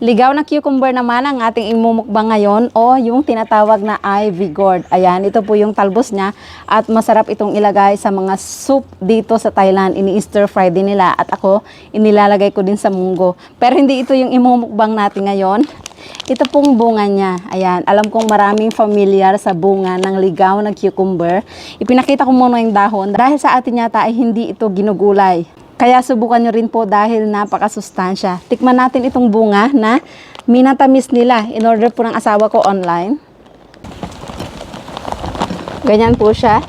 Ligaw na cucumber naman ang ating imumukbang ngayon o yung tinatawag na ivy gourd. Ayan, ito po yung talbos niya at masarap itong ilagay sa mga soup dito sa Thailand. Ini-stir fry din nila at ako inilalagay ko din sa munggo. Pero hindi ito yung imumukbang natin ngayon. Ito pong bunga niya. Ayan, alam kong maraming familiar sa bunga ng ligaw na cucumber. Ipinakita ko muna yung dahon dahil sa atin yata ay hindi ito ginugulay. Kaya subukan nyo rin po dahil napakasustansya. Tikman natin itong bunga na minatamis nila. In order po ng asawa ko online. Ganyan po siya.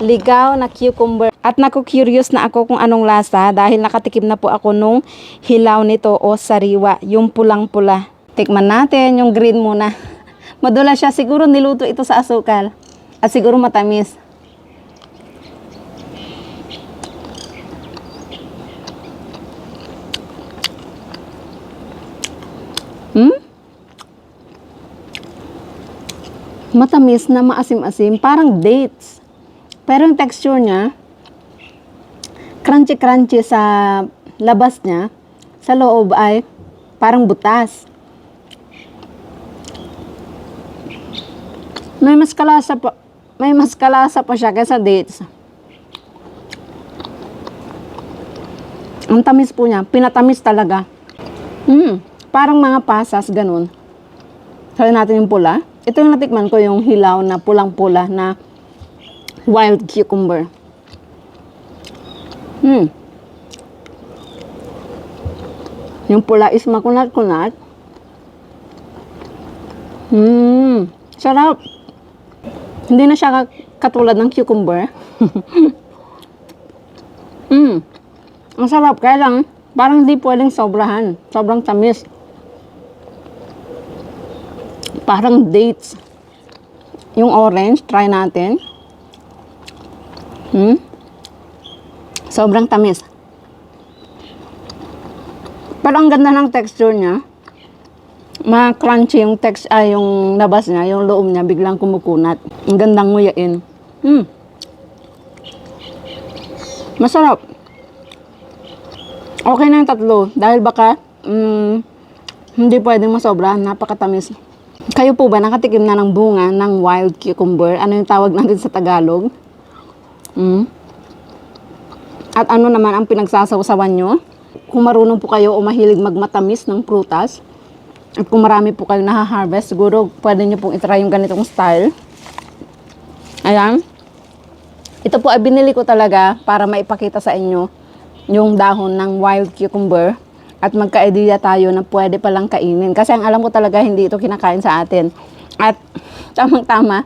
Ligaw na cucumber. At naku-curious na ako kung anong lasa dahil nakatikim na po ako nung hilaw nito o sariwa. Yung pulang-pula. Tikman natin yung green muna. Madula siya. Siguro niluto ito sa asukal. At siguro matamis. Hmm? Matamis na maasim-asim, parang dates. Pero yung texture niya, crunchy-crunchy sa labas niya, sa loob ay parang butas. May mas kalasa pa, may mas kalasa pa siya kaysa dates. Ang tamis po niya, pinatamis talaga. Hmm, parang mga pasas, ganun. Try natin yung pula. Ito yung natikman ko, yung hilaw na pulang-pula na wild cucumber. Hmm. Yung pula is makunat-kunat. Hmm. Sarap. Hindi na siya ka- katulad ng cucumber. hmm. Ang sarap. Kaya lang, parang hindi pwedeng sobrahan. Sobrang tamis. Parang dates. Yung orange, try natin. Hmm? Sobrang tamis. Pero ang ganda ng texture niya. Ma-crunchy yung text ay yung labas niya, yung loob niya biglang kumukunat. Ang gandang nguyain. Hmm. Masarap. Okay na yung tatlo dahil baka mm, hindi pwedeng masobra, napakatamis. Kayo po ba nakatikim na ng bunga ng wild cucumber? Ano yung tawag natin sa Tagalog? Mm. At ano naman ang pinagsasawsawan nyo? Kung marunong po kayo o mahilig magmatamis ng prutas, at kung marami po kayo naha-harvest, siguro pwede nyo pong itry yung ganitong style. Ayan. Ito po ay binili ko talaga para maipakita sa inyo yung dahon ng wild cucumber at magka-idea tayo na pwede palang kainin. Kasi ang alam ko talaga hindi ito kinakain sa atin. At tamang-tama,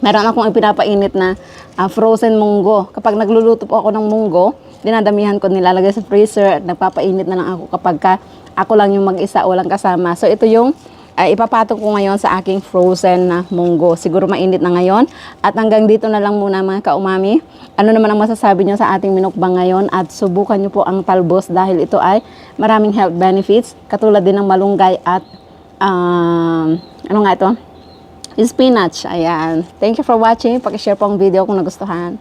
meron akong ipinapainit na ah, frozen munggo. Kapag nagluluto po ako ng munggo, dinadamihan ko nilalagay sa freezer at nagpapainit na lang ako kapag ka ako lang yung mag-isa, walang kasama. So ito yung ay ipapatok ko ngayon sa aking frozen na munggo. Siguro mainit na ngayon. At hanggang dito na lang muna mga kaumami. Ano naman ang masasabi nyo sa ating minukbang ngayon? At subukan nyo po ang talbos dahil ito ay maraming health benefits. Katulad din ng malunggay at um, ano nga ito? Spinach. Ayan. Thank you for watching. Pakishare po ang video kung nagustuhan.